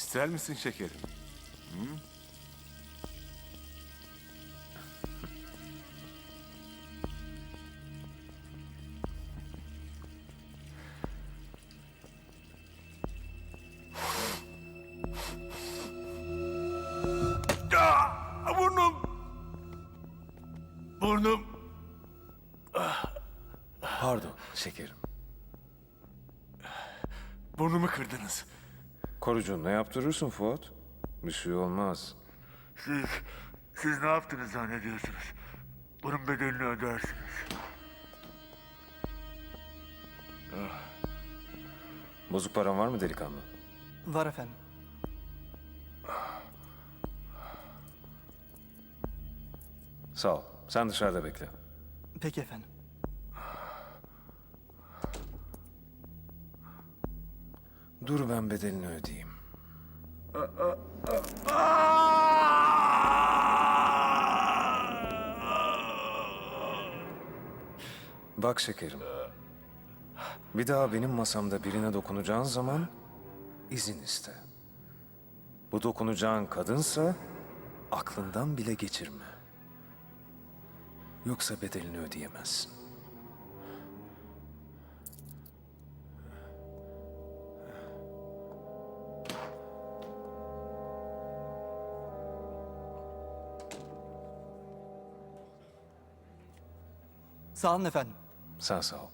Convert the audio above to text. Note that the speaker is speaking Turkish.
İster misin şekerim? Ah, burnum! Burnum! Pardon şekerim. Burnumu kırdınız. Korucunla yaptırırsın Fuat. Bir şey olmaz. Siz, siz ne yaptınız zannediyorsunuz? Bunun bedelini ödersiniz. Bozuk paran var mı delikanlı? Var efendim. Sağ ol. Sen dışarıda bekle. Peki efendim. Dur ben bedelini ödeyeyim. Bak şekerim. Bir daha benim masamda birine dokunacağın zaman izin iste. Bu dokunacağın kadınsa aklından bile geçirme. Yoksa bedelini ödeyemezsin. Sağ olun efendim. Sen sağ ol.